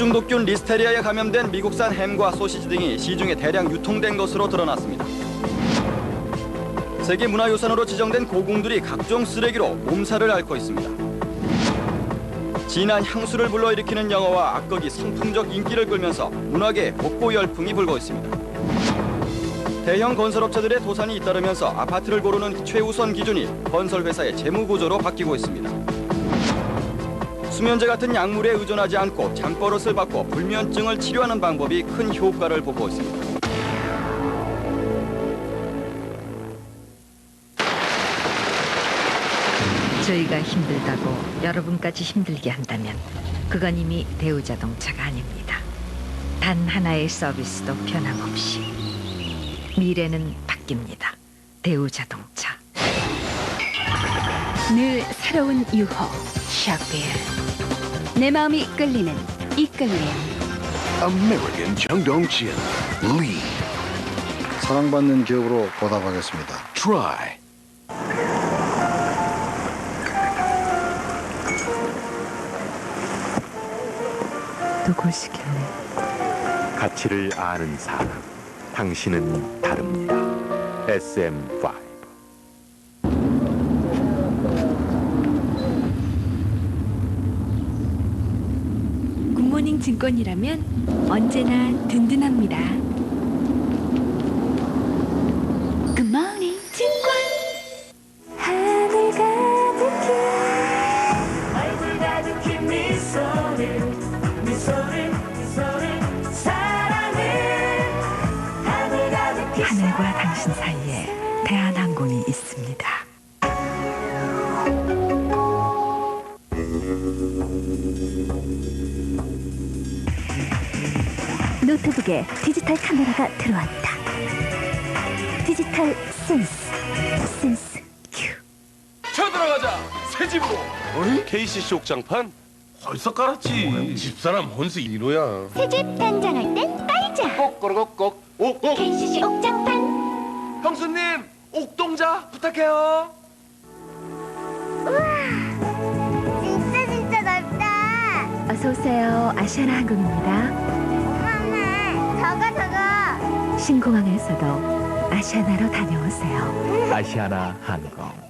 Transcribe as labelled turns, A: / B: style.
A: 식중독균 리스테리아에 감염된 미국산 햄과 소시지 등이 시중에 대량 유통된 것으로 드러났습니다. 세계문화유산으로 지정된 고궁들이 각종 쓰레기로 몸살을 앓고 있습니다. 진한 향수를 불러일으키는 영화와 악극이 선풍적 인기를 끌면서 문학의 복고 열풍이 불고 있습니다. 대형 건설업체들의 도산이 잇따르면서 아파트를 고르는 최우선 기준이 건설회사의 재무구조로 바뀌고 있습니다. 수면제 같은 약물에 의존하지 않고 잠버릇을 바꿔 불면증을 치료하는 방법이 큰 효과를 보고 있습니다.
B: 저희가 힘들다고 여러분까지 힘들게 한다면 그건 이미 대우자동차가 아닙니다. 단 하나의 서비스도 변함없이 미래는 바뀝니다. 대우자동차.
C: 늘 새로운 유호 샤필 내 마음이 끌리는 이끌림
D: American 정동진 Lee
E: 사랑받는 기업으로 보답하겠습니다.
D: Try
B: 누구시길래?
F: 가치를 아는 사람. 당신은 다릅니다. SM5.
C: 증권이라면 언제나 든든합니다. 굿모닝 증권. 하늘 가득히
G: 얼굴 가득히 미소를 미소를 미소를 사랑을 하늘 가득히
B: 하늘과 당신 사이에 대한항공이 있습니다.
C: 노트북에 디지털 카메라가 들어왔다. 디지털 센스 센스 큐
H: 쳐들어가자. 새 집으로.
I: KCC 옥장판?
H: 벌써 깔았지. 집사람 혼수 1호야.
J: 새집 단장할 땐 깔자.
H: 꼭꼬르륵꼭 옥옥
J: KCC 옥장판.
H: 형수님 옥동자 부탁해요.
J: 진짜 진짜 넓다.
C: 어서 오세요. 아시아나 항공입니다
J: 저거 저거
C: 신공항에서도 아시아나로 다녀오세요
F: 아시아나 항공.